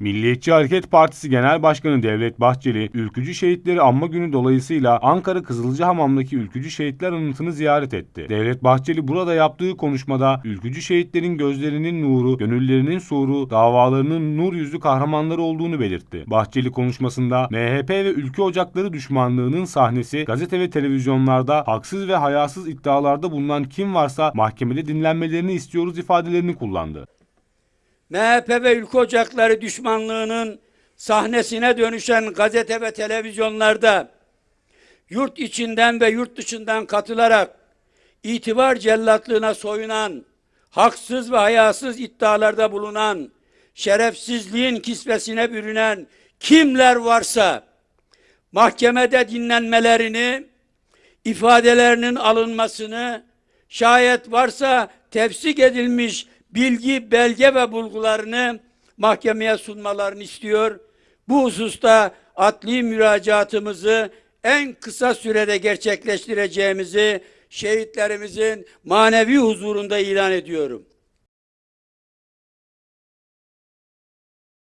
Milliyetçi Hareket Partisi Genel Başkanı Devlet Bahçeli, Ülkücü Şehitleri Anma Günü dolayısıyla Ankara Kızılcahamam'daki Ülkücü Şehitler Anıtı'nı ziyaret etti. Devlet Bahçeli burada yaptığı konuşmada Ülkücü şehitlerin gözlerinin nuru, gönüllerinin suru, davalarının nur yüzlü kahramanları olduğunu belirtti. Bahçeli konuşmasında MHP ve ülke ocakları düşmanlığının sahnesi gazete ve televizyonlarda haksız ve hayasız iddialarda bulunan kim varsa mahkemede dinlenmelerini istiyoruz ifadelerini kullandı. MHP ve ülke ocakları düşmanlığının sahnesine dönüşen gazete ve televizyonlarda yurt içinden ve yurt dışından katılarak itibar cellatlığına soyunan, haksız ve hayasız iddialarda bulunan, şerefsizliğin kisvesine bürünen kimler varsa mahkemede dinlenmelerini, ifadelerinin alınmasını, şayet varsa tefsik edilmiş bilgi, belge ve bulgularını mahkemeye sunmalarını istiyor. Bu hususta adli müracaatımızı en kısa sürede gerçekleştireceğimizi şehitlerimizin manevi huzurunda ilan ediyorum.